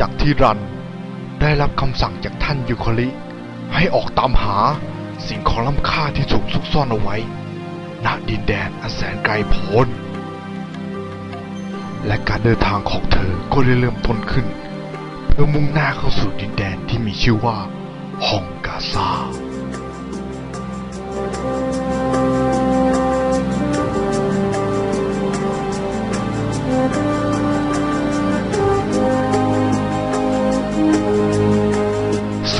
จากที่รัน ได้รับคำสั่งจากท่านยูคาริให้ออกตามหาสิ่งของล้ำค่าที่ถูกซุกซ่อนเอาไว้ ณดินแดนอันแสนไกลโพ้น และการเดินทางของเธอก็ได้เริ่มต้นขึ้น เพื่อมุ่งหน้าเข้าสู่ดินแดนที่มีชื่อว่าฮองกาซา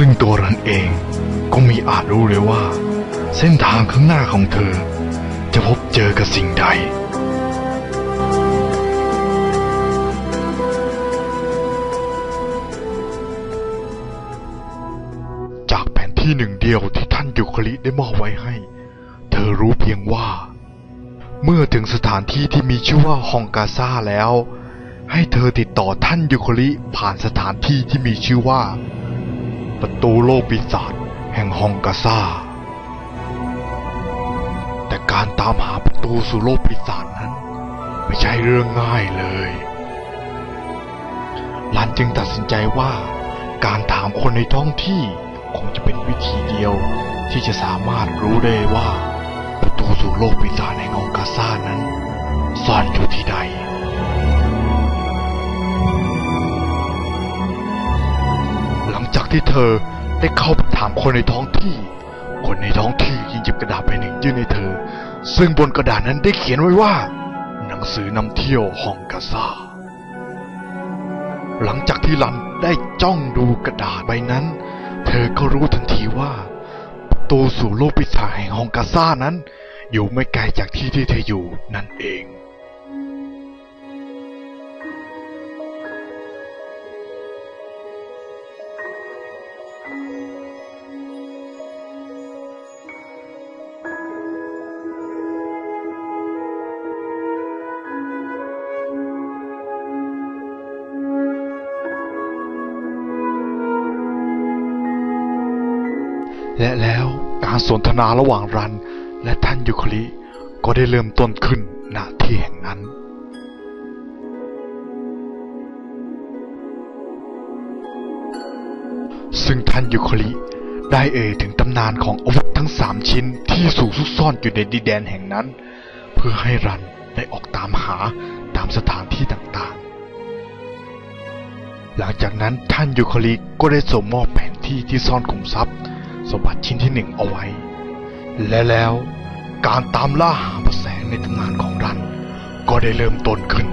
ซึ่งตัวรันเองก็มีอาจรู้เลยว่า เส้นทางข้างหน้าของเธอ จะพบเจอกับสิ่งใด จากแผนที่หนึ่งเดียวที่ท่านยุคลิได้มอบไว้ให้ เธอรู้เพียงว่า เมื่อถึงสถานที่ที่มีชื่อว่าฮองกาซาแล้ว ให้เธอติดต่อท่านยุคลิผ่านสถานที่ที่มีชื่อว่า ประตูโลกปีศาจแห่งฮองกาซาแต่การตามหาประตูสู่โลกปีศาจนั้น ไม่ใช่เรื่องง่ายเลยลันจึงตัดสินใจว่าการถามคนในท้องที่คงจะเป็นวิธีเดียวที่จะสามารถรู้ได้ว่า ประตูสู่โลกปีศาจแห่งฮองกาซานั้นซ่อนอยู่ที่ใด ที่เธอได้เข้าไปถามคนในท้องที่ คนในท้องที่ยิงหยิบกระดาษไปหนึ่งยื่นให้เธอ ซึ่งบนกระดาษนั้นได้เขียนไว้ว่า หนังสือนำเที่ยวฮองกาซาหลังจากที่ลันได้จ้องดูกระดาษใบนั้น เธอก็รู้ทันทีว่าประตูสู่โลกปีศาจแห่งฮองกาซานั้น อยู่ไม่ไกลจากที่ที่เธออยู่นั่นเอง และแล้วการสนทนาระหว่างรัน และท่านยุคลิก็ได้เริ่มต้นขึ้นณที่แห่งนั้นซึ่งท่านยุคลิได้เอ่ยถึงตำนานของอาวุธทั้งสามชิ้นที่สูงซุกซ่อนอยู่ในดินแดนแห่งนั้น เพื่อให้รันได้ออกตามหาตามสถานที่ต่างๆ หลังจากนั้นท่านยูคลิก็ได้ส่งมอบแผนที่ที่ซ่อนขุมทรัพย์ สมบัติชิ้นที่หนึ่งเอาไว้ และแล้วการตามล่าหาประแสในตำนานของรัน ก็ได้เริ่มต้นขึ้น